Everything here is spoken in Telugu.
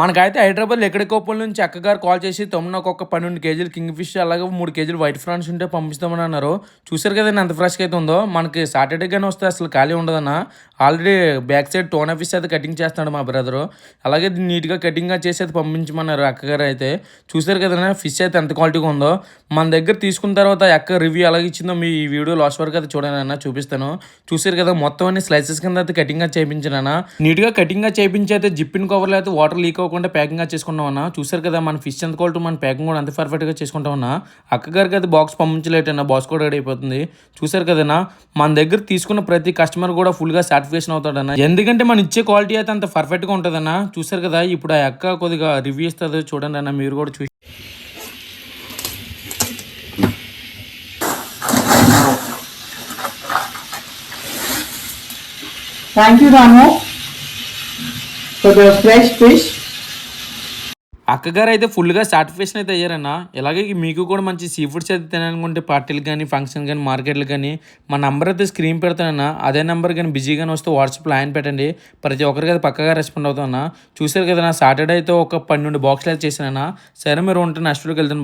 మనకైతే హైదరాబాద్ ఎక్కడికోపల నుంచి అక్కగారు కాల్ చేసి తమ్ముడు నాకు ఒక పన్నెండు కేజీలు కింగ్ ఫిష్ అలాగే మూడు కేజీలు వైట్ ఫ్రాన్స్ ఉంటే పంపిస్తామని అన్నారు. చూసారు కదండి ఎంత ఫ్రెష్గా అయితే ఉందో? మనకి సాటర్డే కానీ వస్తే అసలు ఖాళీ ఉండదన్న. Already back side tuna fish అయితే కటింగ్ చేస్తాడు మా బ్రదరు అలాగే నీట్గా కటింగ్గా చేసి అయితే పంపించమన్నారు అక్కగారు అయితే. చూసారు కదన్నా ఫిష్ అయితే ఎంత క్వాలిటీగా ఉందో? మన దగ్గర తీసుకున్న తర్వాత అక్క రివ్యూ ఎలాగ ఇచ్చిందో మీ ఈ వీడియో లాస్ట్ వరకు అయితే చూడండి అన్న చూపిస్తాను. చూసారు కదా మొత్తం అన్ని స్లైసెస్ కింద అయితే కటింగ్గా చేయించానన్న. నీట్గా కటింగ్గా చేయించి అయితే జిప్పిన్ కవర్లో అయితే వాటర్ లీక్ అవ్వకుండా ప్యాకింగ్గా చేసుకుంటాం అన్న. చూసారు కదా మన ఫిష్ ఎంత క్వాలిటీ మన ప్యాకింగ్ కూడా అంత పర్ఫెక్ట్గా చేసుకుంటాం అన్న. అక్కగారికి అది బాక్స్ పంపించలేటన్నా బాక్స్ కూడా రెడీ అయిపోతుంది. చూసారు కదన్నా మన దగ్గర తీసుకున్న ప్రతి కస్టమర్ కూడా ఫుల్గా సాటిస్ఫాక్షన్ అవుతాడన్నా ఎందుకంటే మనం ఇచ్చే క్వాలిటీ అయితే అంత పర్ఫెక్ట్గా ఉంటుందన్నా చూసారు కదా ఇప్పుడు ఆ అక్క కొద్దిగా రివ్యూ ఇస్తుంది చూడండి అన్న మీరు కూడా చూసి Thank you, Rano, for the fresh fish. అక్కగారు అయితే ఫుల్గా సాటిస్ఫాక్షన్ అయితే అయ్యారన్న. ఇలాగే మీకు కూడా మంచి సీ ఫుడ్స్ అయితే తినాలనుకుంటే పార్టీలు కానీ ఫంక్షన్ కానీ మార్కెట్లు కానీ మా నంబర్ అయితే స్క్రీన్ పెడతానన్న. అదే నెంబర్ కానీ బిజీగానే వస్తే వాట్సాప్లో ఆయన పెట్టండి. ప్రతి ఒక్కరికి అయితే పక్కగా రెస్పాండ్ అవుతానన్నా చూసారు కదా నా సాటర్డే అయితే ఒక పన్నెండు బాక్స్లు అయితే చేశానన్నా. సరే మీరు ఉంటే నెక్స్ట్ వెళ్తాను